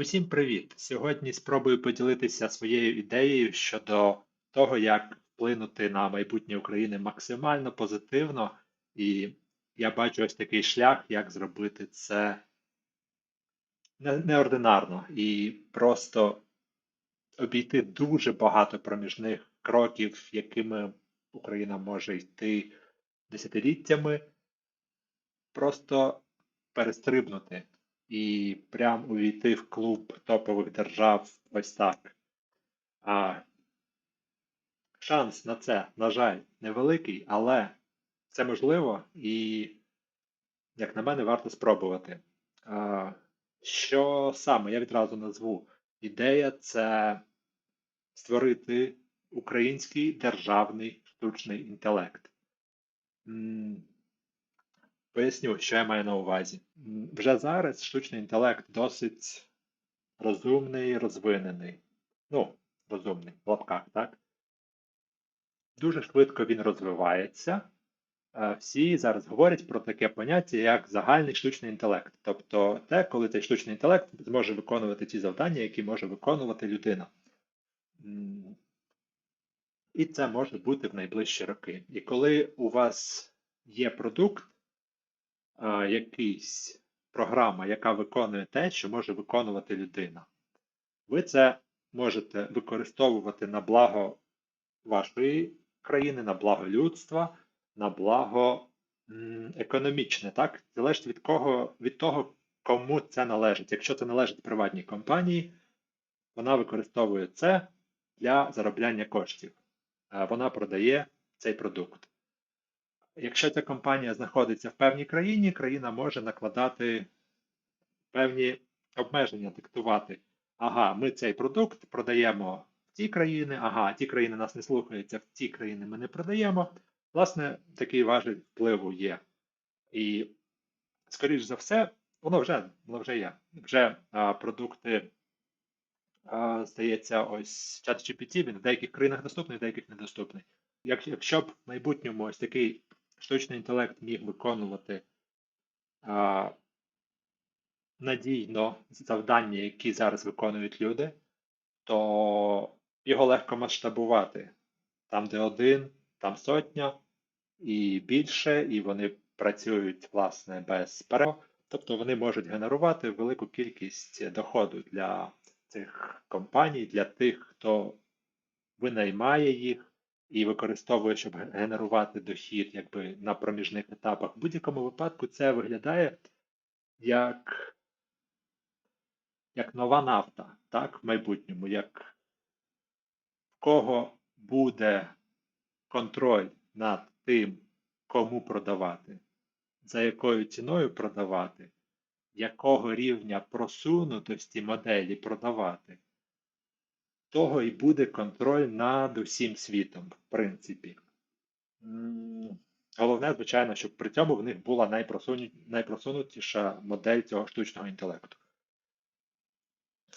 Усім привіт! Сьогодні спробую поділитися своєю ідеєю щодо того, як вплинути на майбутнє України максимально позитивно, і я бачу ось такий шлях, як зробити це неординарно і просто обійти дуже багато проміжних кроків, якими Україна може йти десятиліттями, просто перестрибнути і прям увійти в клуб топових держав ось так. А шанс на це, на жаль, невеликий, але це можливо і, як на мене, варто спробувати. Що саме я відразу назву? Ідея це створити український державний штучний інтелект. Поясню, що я маю на увазі. Вже зараз штучний інтелект досить розумний, розвинений. Ну, розумний, в лапках, так? Дуже швидко він розвивається. Е, Всі зараз говорять про таке поняття, як загальний штучний інтелект. Тобто те, коли цей штучний інтелект зможе виконувати ті завдання, які може виконувати людина. І це може бути в найближчі роки. І коли у вас є продукт, якийсь програма, яка виконує те, що може виконувати людина. Ви це можете використовувати на благо вашої країни, на благо людства, на благо економічне. Так? Залежить від кого, від того, кому це належить. Якщо це належить приватній компанії, вона використовує це для заробляння коштів. Е, Вона продає цей продукт. Якщо ця компанія знаходиться в певній країні, країна може накладати певні обмеження, диктувати. Ага, ми цей продукт продаємо в ті країни, ага, ті країни нас не слухаються, в ті країни ми не продаємо. Власне, такий важіль впливу є. І, скоріш за все, воно вже, воно вже є. Вже а, продукти, а, здається, ось ChatGPT, він в деяких країнах доступний, в деяких недоступний. Як, якщо б в майбутньому ось такий штучний інтелект міг виконувати а, надійно завдання, які зараз виконують люди, то його легко масштабувати. Там, де один, там сотня і більше, і вони працюють власне без перерв. Тобто вони можуть генерувати велику кількість доходу для цих компаній, для тих, хто винаймає їх і використовує, щоб генерувати дохід якби на проміжних етапах. В будь-якому випадку це виглядає як, як нова нафта, так, в майбутньому, як в кого буде контроль над тим, кому продавати, за якою ціною продавати, якого рівня просунутості моделі продавати, того і буде контроль над усім світом, в принципі. Головне, звичайно, щоб при цьому в них була найпросуну- найпросунутіша модель цього штучного інтелекту.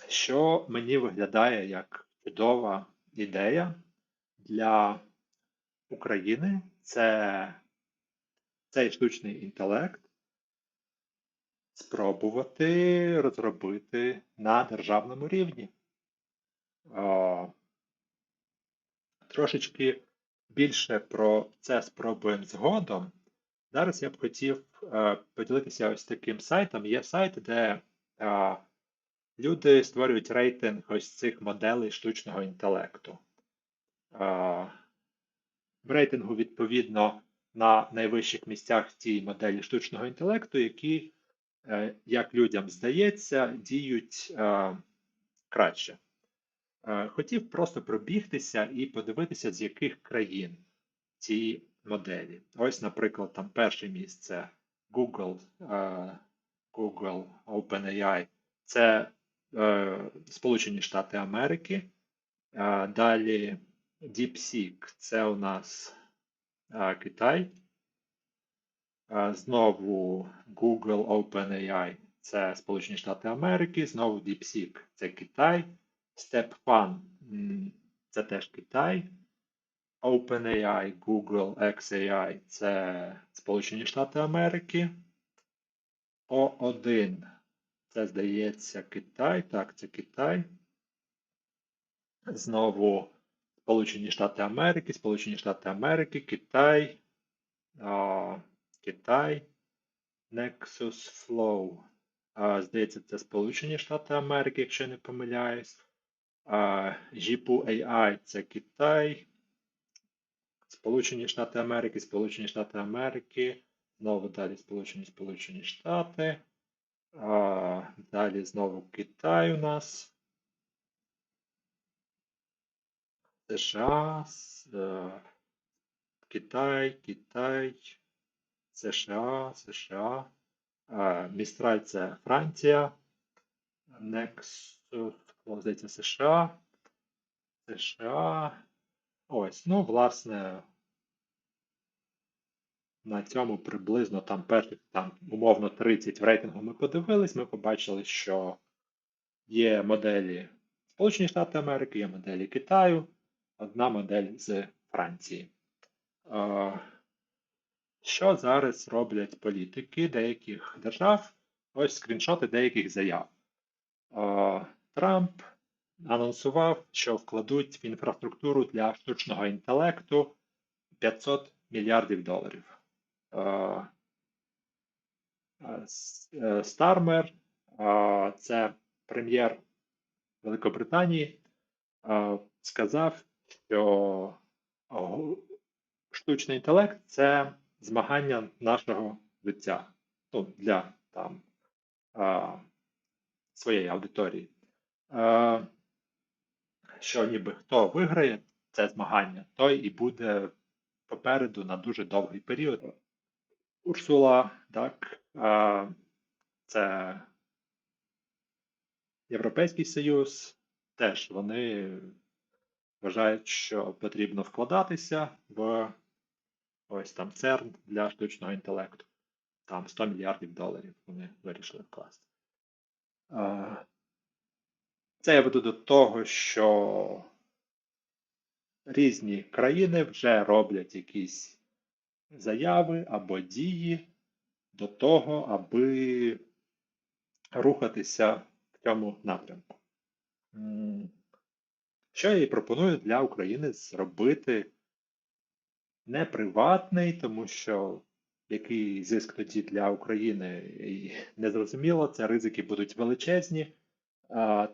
Що мені виглядає як чудова ідея для України, це цей штучний інтелект спробувати розробити на державному рівні. Трошечки більше про це спробуємо згодом. Зараз я б хотів е, поділитися ось таким сайтом. Є сайт, де люди створюють рейтинг ось цих моделей штучного інтелекту. В рейтингу, відповідно, на найвищих місцях цій моделі штучного інтелекту, які, е, як людям здається, діють е, краще. Е, Хотів просто пробігтися і подивитися, з яких країн ці моделі. Ось, наприклад, там перше місце Google, е, Google OpenAI. Це е, Сполучені Штати Америки. Далі DeepSeek це у нас Китай. Знову Google OpenAI це Сполучені Штати Америки. Знову DeepSeek це Китай. StepFun м, це теж Китай. OpenAI, Google, XAI це Сполучені Штати Америки. O1 Це, здається, Китай. Так, це Китай. Знову Сполучені Штати Америки, Сполучені Штати Америки, Китай. А, Китай. Nexus Flow. Здається, це Сполучені Штати Америки, якщо я не помиляюсь. JIPU AI це Китай. Сполучені Штати Америки, Сполучені Штати Америки. Знову далі Сполучені Сполучені Штати. А, далі знову Китай у нас. США. е, Китай, Китай. США, США. Містраль це Франція. Nexus, о, здається, США. США. Ось, ну, власне, на цьому приблизно там перших там умовно 30 в рейтингу ми подивились, ми побачили, що є моделі Сполучені Штати Америки, є моделі Китаю, одна модель з Франції. Що зараз роблять політики деяких держав? Ось скріншоти деяких заяв. Трамп анонсував, що вкладуть в інфраструктуру для штучного інтелекту 500 мільярдів доларів. Е, е, е, Стармер, це прем'єр Великобританії, сказав, що штучний інтелект це змагання нашого життя ну, для там, своєї аудиторії. Е, Що ніби хто виграє це змагання, той і буде попереду на дуже довгий період. Урсула, так, е, це Європейський Союз, теж вони вважають, що потрібно вкладатися в ось там ЦЕРН для штучного інтелекту. Там 100 мільярдів доларів вони вирішили вкласти. Це я веду до того, що різні країни вже роблять якісь заяви або дії до того, аби рухатися в цьому напрямку. Що я і пропоную для України зробити не приватний, тому що який зиск тоді для України незрозуміло, це ризики будуть величезні,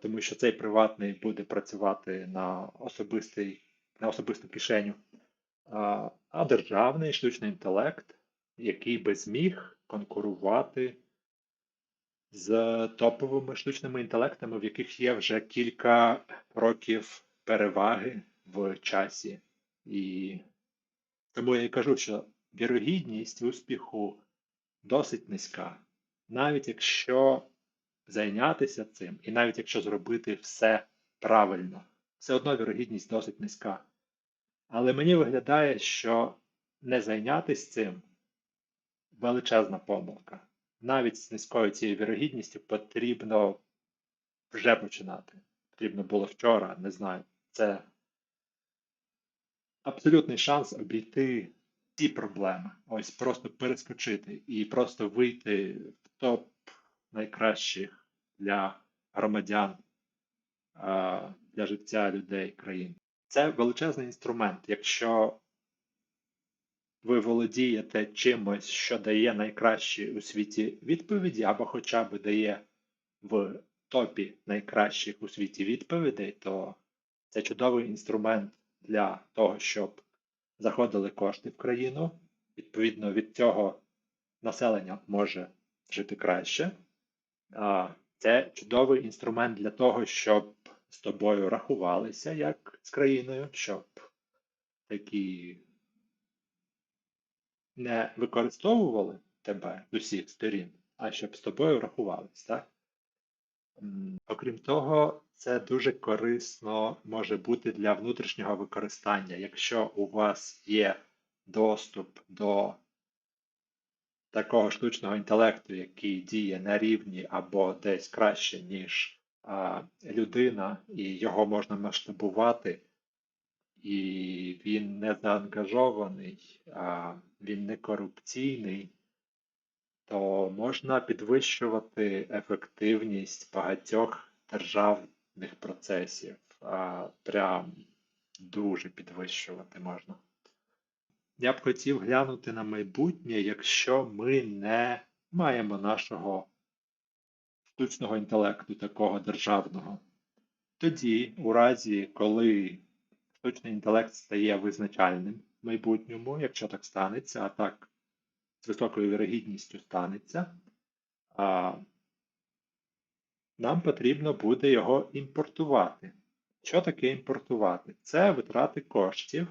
тому що цей приватний буде працювати на особистий, на особисту кишеню, а, державний штучний інтелект, який би зміг конкурувати з топовими штучними інтелектами, в яких є вже кілька років переваги в часі. І тому я і кажу, що вірогідність успіху досить низька. Навіть якщо зайнятися цим, і навіть якщо зробити все правильно, все одно вірогідність досить низька. Але мені виглядає, що не зайнятися цим величезна помилка. Навіть з низькою цією вірогідністю потрібно вже починати. Потрібно було вчора, не знаю. Це абсолютний шанс обійти ці проблеми. Ось просто перескочити і просто вийти в топ найкращих для громадян, для життя людей країн. Це величезний інструмент. Якщо ви володієте чимось, що дає найкращі у світі відповіді, або хоча б дає в топі найкращих у світі відповідей, то це чудовий інструмент для того, щоб заходили кошти в країну. Відповідно, від цього населення може жити краще. Це чудовий інструмент для того, щоб з тобою рахувалися як з країною, щоб такі не використовували тебе з усіх сторін, а щоб з тобою рахувались, так? Окрім того, це дуже корисно може бути для внутрішнього використання. Якщо у вас є доступ до такого штучного інтелекту, який діє на рівні або десь краще, ніж а, людина, і його можна масштабувати, і він не заангажований, а він не корупційний, то можна підвищувати ефективність багатьох державних процесів. А, Прям дуже підвищувати можна. Я б хотів глянути на майбутнє, якщо ми не маємо нашого штучного інтелекту, такого державного. Тоді, у разі, коли штучний інтелект стає визначальним в майбутньому, якщо так станеться, а так з високою вірогідністю станеться, а, нам потрібно буде його імпортувати. Що таке імпортувати? Це витрати коштів,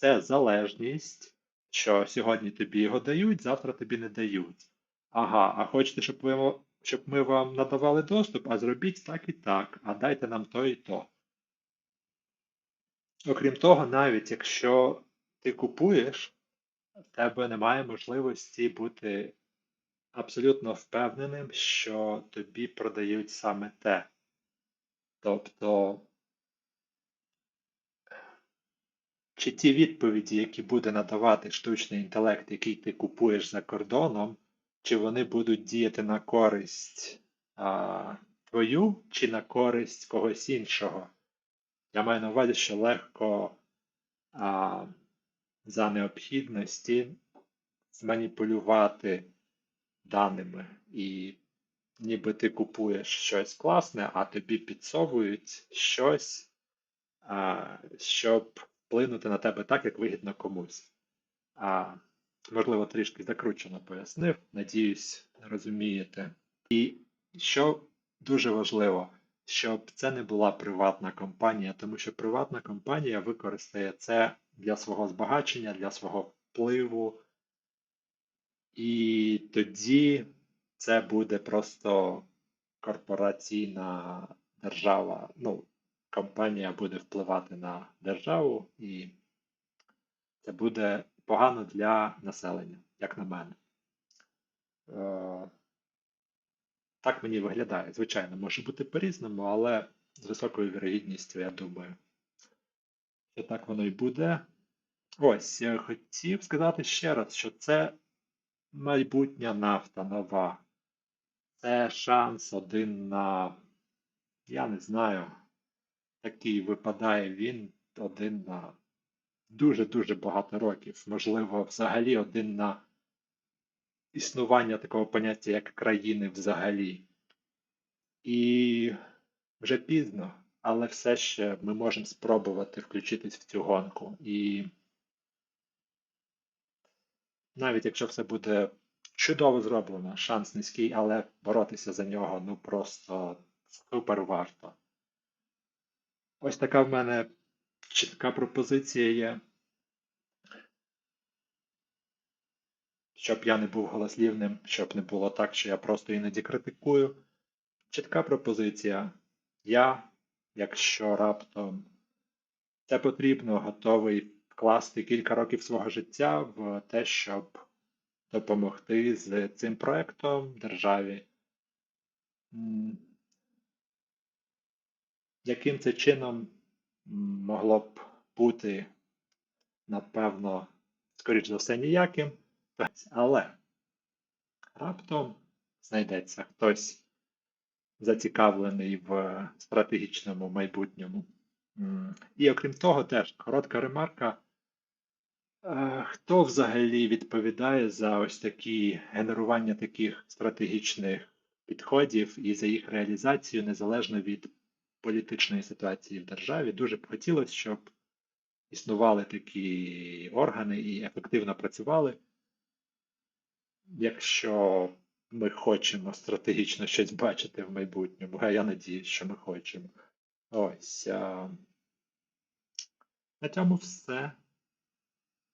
це залежність, що сьогодні тобі його дають, завтра тобі не дають. Ага, а хочете, щоб ви, щоб ми вам надавали доступ, а зробіть так і так, а дайте нам то і то. Окрім того, навіть якщо ти купуєш, в тебе немає можливості бути абсолютно впевненим, що тобі продають саме те. Тобто, чи ті відповіді, які буде надавати штучний інтелект, який ти купуєш за кордоном, чи вони будуть діяти на користь а, твою, чи на користь когось іншого. Я маю на увазі, що легко а, за необхідності зманіпулювати даними. І ніби ти купуєш щось класне, а тобі підсовують щось, а, щоб вплинути на тебе так, як вигідно комусь. А, Можливо, трішки закручено пояснив. Надіюсь, розумієте. І що дуже важливо, щоб це не була приватна компанія, тому що приватна компанія використає це для свого збагачення, для свого впливу. І тоді це буде просто корпораційна держава. Ну, компанія буде впливати на державу, і це буде погано для населення, як на мене. Е, так мені виглядає. Звичайно, може бути по-різному, але з високою вірогідністю, я думаю, що так воно і буде. Ось, я хотів сказати ще раз, що це майбутня нафта нова. Це шанс один на, я не знаю, такий випадає він один на дуже-дуже багато років. Можливо, взагалі один на існування такого поняття, як країни взагалі. І вже пізно, але все ще ми можемо спробувати включитись в цю гонку. І навіть якщо все буде чудово зроблено, шанс низький, але боротися за нього ну просто супер варто. Ось така в мене чітка пропозиція є. Щоб я не був голослівним, щоб не було так, що я просто іноді критикую. Чітка пропозиція. Я, якщо раптом це потрібно, готовий вкласти кілька років свого життя в те, щоб допомогти з цим проектом державі. Яким це чином могло б бути, напевно, скоріш за все, ніяким. Але раптом знайдеться хтось зацікавлений в стратегічному майбутньому. І окрім того, теж коротка ремарка. Е, хто взагалі відповідає за ось такі генерування таких стратегічних підходів і за їх реалізацію незалежно від політичної ситуації в державі? Дуже б хотілося, щоб існували такі органи і ефективно працювали. Якщо ми хочемо стратегічно щось бачити в майбутньому, а я надію, що ми хочемо. Ось. А... На цьому все.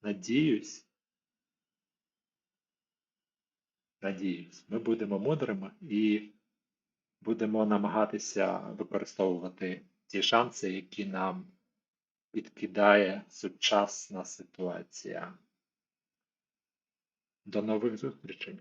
Надіюсь. Надіюсь, ми будемо мудрими і будемо намагатися використовувати ті шанси, які нам підкидає сучасна ситуація. До нових зустрічей!